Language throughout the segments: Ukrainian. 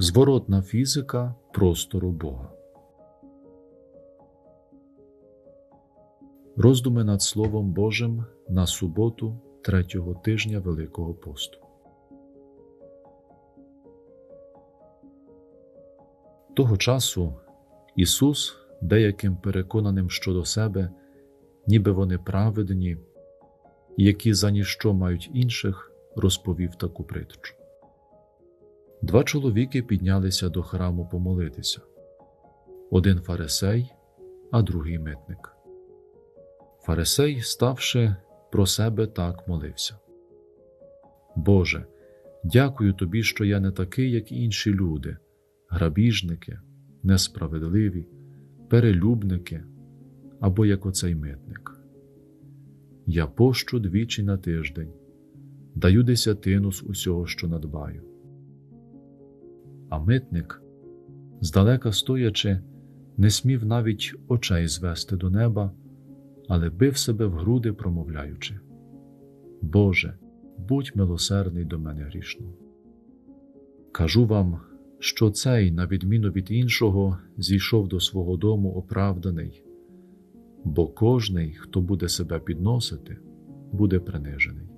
Зворотна фізика простору Бога. Роздуми над Словом Божим на суботу третього тижня Великого посту. Того часу Ісус, деяким переконаним щодо себе, ніби вони праведні, які за ніщо мають інших, розповів таку притчу. Два чоловіки піднялися до храму помолитися один фарисей, а другий митник. Фарисей, ставши про себе, так молився. Боже, дякую тобі, що я не такий, як інші люди, грабіжники, несправедливі, перелюбники або як оцей митник. Я пощу двічі на тиждень, даю десятину з усього, що надбаю. А митник, здалека стоячи, не смів навіть очей звести до неба, але бив себе в груди, промовляючи: Боже, будь милосердний до мене грішного. Кажу вам, що цей, на відміну від іншого, зійшов до свого дому оправданий, бо кожний, хто буде себе підносити, буде принижений,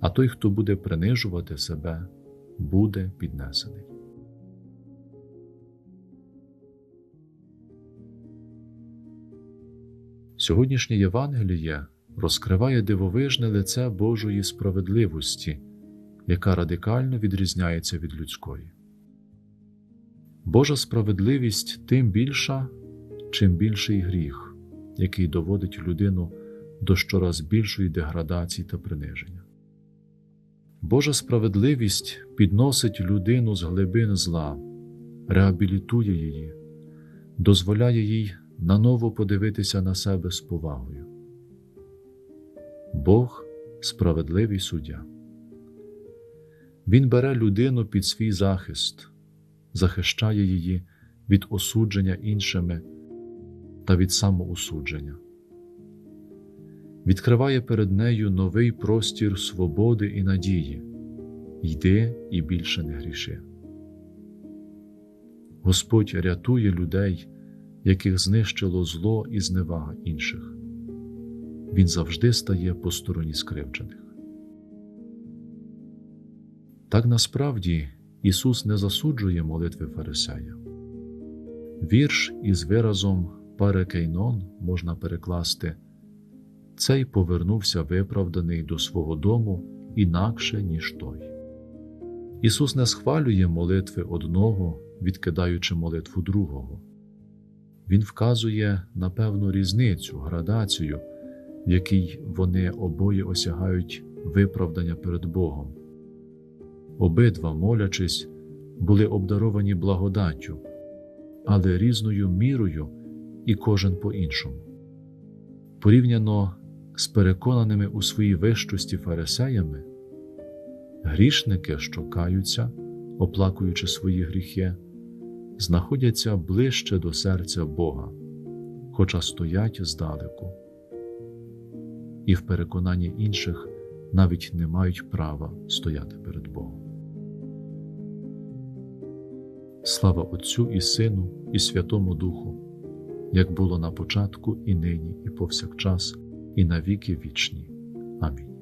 а той, хто буде принижувати себе, буде піднесений. Сьогоднішнє Євангеліє розкриває дивовижне лице Божої справедливості, яка радикально відрізняється від людської. Божа справедливість тим більша, чим більший гріх, який доводить людину до щораз більшої деградації та приниження. Божа справедливість підносить людину з глибин зла, реабілітує її, дозволяє їй наново подивитися на себе з повагою. Бог справедливий суддя. Він бере людину під свій захист, захищає її від осудження іншими та від самоосудження, відкриває перед нею новий простір свободи і надії, йди і більше не гріши. Господь рятує людей яких знищило зло і зневага інших. Він завжди стає по стороні скривджених. Так насправді Ісус не засуджує молитви Фарисея. Вірш із виразом парекейнон можна перекласти цей повернувся виправданий до свого дому інакше, ніж той. Ісус не схвалює молитви одного, відкидаючи молитву другого. Він вказує на певну різницю, градацію, в якій вони обоє осягають виправдання перед Богом. Обидва, молячись, були обдаровані благодаттю, але різною мірою і кожен по іншому. Порівняно з переконаними у своїй вищості фарисеями, грішники, що каються, оплакуючи свої гріхи знаходяться ближче до серця Бога, хоча стоять здалеку, і в переконанні інших навіть не мають права стояти перед Богом. Слава Отцю і Сину, і Святому Духу, як було на початку, і нині, і повсякчас, і на віки вічні. Амінь.